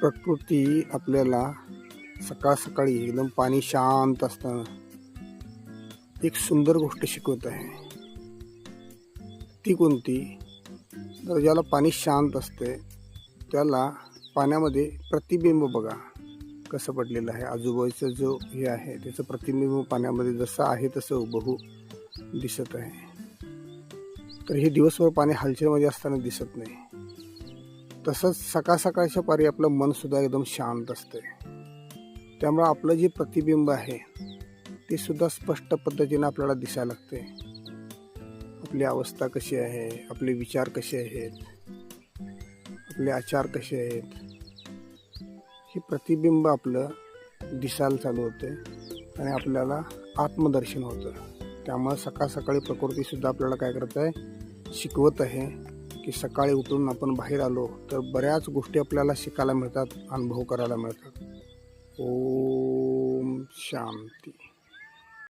प्रकृती आपल्याला सकाळ सकाळी एकदम पाणी शांत असताना एक सुंदर गोष्ट शिकवत आहे. ती कोणती? तर ज्याला पाणी शांत असते त्याला पाण्यामध्ये प्रतिबिंब बघा. कसं पडलेलं आहे? आजूबाजूचं जो हे आहे त्याचं प्रतिबिंब पाण्यामध्ये जसं आहे तसं हुबहू दिसत आहे. तर हे दिवसभर पाणी हालचालमध्ये असताना दिसत नाही. तसंच सकाळ सकाळच्या पारी आपलं मनसुद्धा एकदम शांत असते त्यामुळं आपलं जे प्रतिबिंब आहे ते सुद्धा स्पष्ट पद्धतीनं आपल्याला दिसायला लागते आपली अवस्था कशी आहे आपले विचार कसे आहेत आपले आचार कसे आहेत हे प्रतिबिंब आपलं दिसायला चालू होते आणि आपल्याला आत्मदर्शन होतं. त्यामुळं सकाळ सकाळी प्रकृतीसुद्धा आपल्याला काय करत आहे शिकवत आहे. की सकाळी उठून आपण बाहेर आलो तर बऱ्याच गोष्टी आपल्याला शिकायला मिळतात अनुभव करायला मिळतात. ओम शांती.